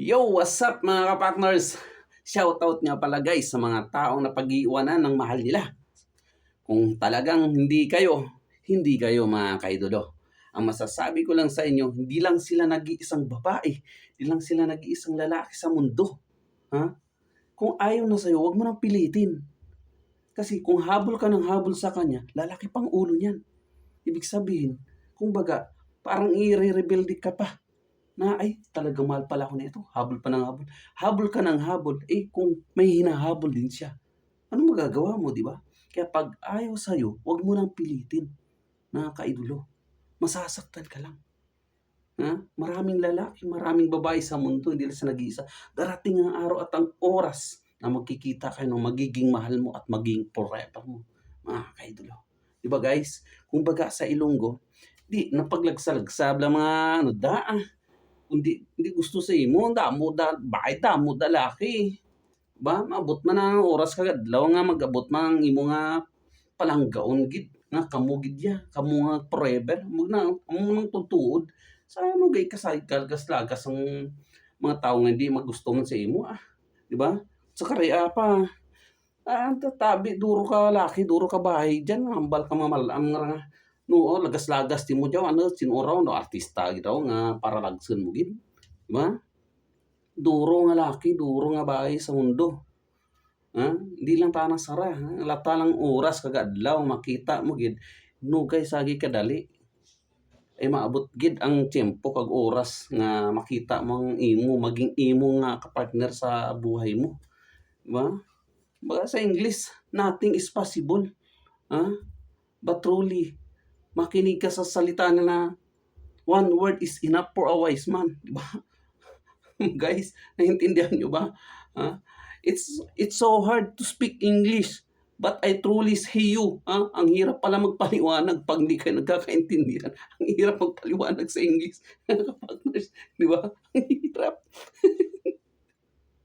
Yo, what's up mga kapartners? Shoutout nga pala guys sa mga taong napag-iiwanan ng mahal nila. Kung talagang hindi kayo, hindi kayo mga kaidolo. Ang masasabi ko lang sa inyo, hindi lang sila nag-iisang babae, hindi lang sila nag-iisang lalaki sa mundo. Ha? Kung ayaw na sa'yo, huwag mo nang pilitin. Kasi kung habol ka ng habol sa kanya, lalaki pang ulo niyan. Ibig sabihin, kung baga, parang i-rebelde ka pa na ay talagang mahal pala ako nito. Habol pa ng habol. Habol ka ng habol. Eh kung may hinahabol din siya. Ano magagawa mo, di ba? Kaya pag ayaw sa'yo, huwag mo nang pilitin. Na kaidolo. Masasaktan ka lang. Ha? Maraming lalaki, maraming babae sa mundo, hindi lang sa nag-iisa. Darating ang araw at ang oras na magkikita kayo ng magiging mahal mo at maging forever mo. Mga kaidolo. Di ba guys? Kung baga sa Ilonggo, di napaglagsa-lagsa lang mga ano da Kundi hindi gusto sa imo, damo da bakit damo da laki. Ba maabot man ang oras kagad adlaw nga magabot man ang imo nga palanggaon gid nga kamo gid ya, kamo nga forever. Mug na amo nang tutuod. Sa ano gay kasay lagas ang mga tao nga hindi magustuhan sa imo ah. Di ba? Sa karea pa. Ah, tatabi duro ka laki, duro ka bahay diyan, hambal ka mamalam nga no lagas-lagas ti mo jaw ano sinuraw no artista gidaw nga para lagsen mo ba? Duro nga laki, duro nga bahay sa mundo. Ha? Hindi lang tanang sara. Ha? Lata lang oras kagadlaw makita mo gid. Nugay sagi kadali. Ay maabot gid ang tiyempo kag oras nga makita mo ang imo maging imo nga kapartner sa buhay mo. Ba? Baga sa English, nothing is possible. Ha? But truly, makinig ka sa salita na na one word is enough for a wise man. Di ba? Guys, naiintindihan nyo ba? Ha? It's, it's so hard to speak English. But I truly say you, ha? ang hirap pala magpaliwanag pag hindi ka nagkakaintindihan. Ang hirap magpaliwanag sa English. Partners, di ba? Ang hirap.